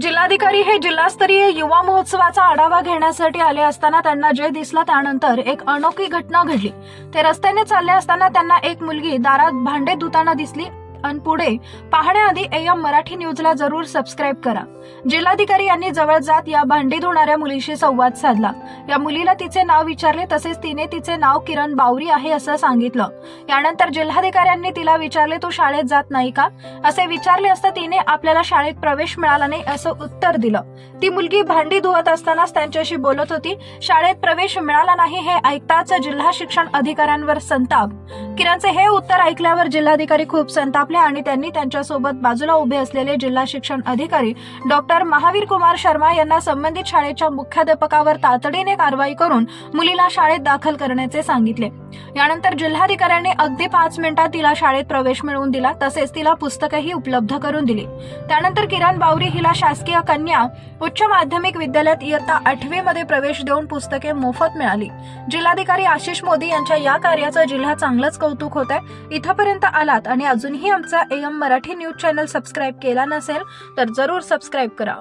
जिल्हाधिकारी हे जिल्हास्तरीय युवा महोत्सवाचा आढावा घेण्यासाठी आले असताना त्यांना जे दिसलं त्यानंतर एक अनोखी घटना घडली. ते रस्त्याने चालले असताना त्यांना एक मुलगी दारात भांडे धुताना दिसली. आणि पुढे पाहण्याआधी एम मराठी न्यूजला जरूर सबस्क्राईब करा. जिल्हाधिकारी यांनी जवळ जात या भांडी धुणाऱ्या मुलीशी संवाद साधला. या मुलीला तिचे नाव विचारले तसेच तिने तिचे नाव किरण बावरी आहे असं सांगितलं. यानंतर जिल्हाधिकाऱ्यांनी तिला विचारले तू शाळेत जात नाही का? असे विचारले असता तिने आपल्याला शाळेत प्रवेश मिळाला नाही असं उत्तर दिलं. ती मुलगी भांडी धुवत असतानाच त्यांच्याशी बोलत होती शाळेत प्रवेश मिळाला नाही हे ऐकताच जिल्हा शिक्षण अधिकाऱ्यांवर संताप. किरणचे हे उत्तर ऐकल्यावर जिल्हाधिकारी खूप संताप संतापले आणि त्यांनी त्यांच्यासोबत बाजूला उभे असलेले जिल्हा शिक्षण अधिकारी डॉक्टर महावीर कुमार शर्मा यांना संबंधित शाळेच्या मुख्याध्यापकावर तातडीने कारवाई करून मुलीला शाळेत दाखल करण्याचे सांगितले. यानंतर जिल्हाधिकाऱ्यांनी अगदी पाच मिनिटात तिला शाळेत प्रवेश मिळवून दिला तसेच तिला पुस्तकही उपलब्ध करून दिली. त्यानंतर किरण बावरी हिला शासकीय कन्या उच्च माध्यमिक विद्यालयात इयत्ता आठवी मध्ये प्रवेश देऊन पुस्तके मोफत मिळाली. जिल्हाधिकारी आशिष मोदी यांच्या या कार्याचं जिल्हा चांगलंच कौतुक होत आहे इथंपर्यंत आलात आणि अजूनही आमचा M Marathi news channel subscribe केला नसेल तर जरूर सबस्क्राईब करा.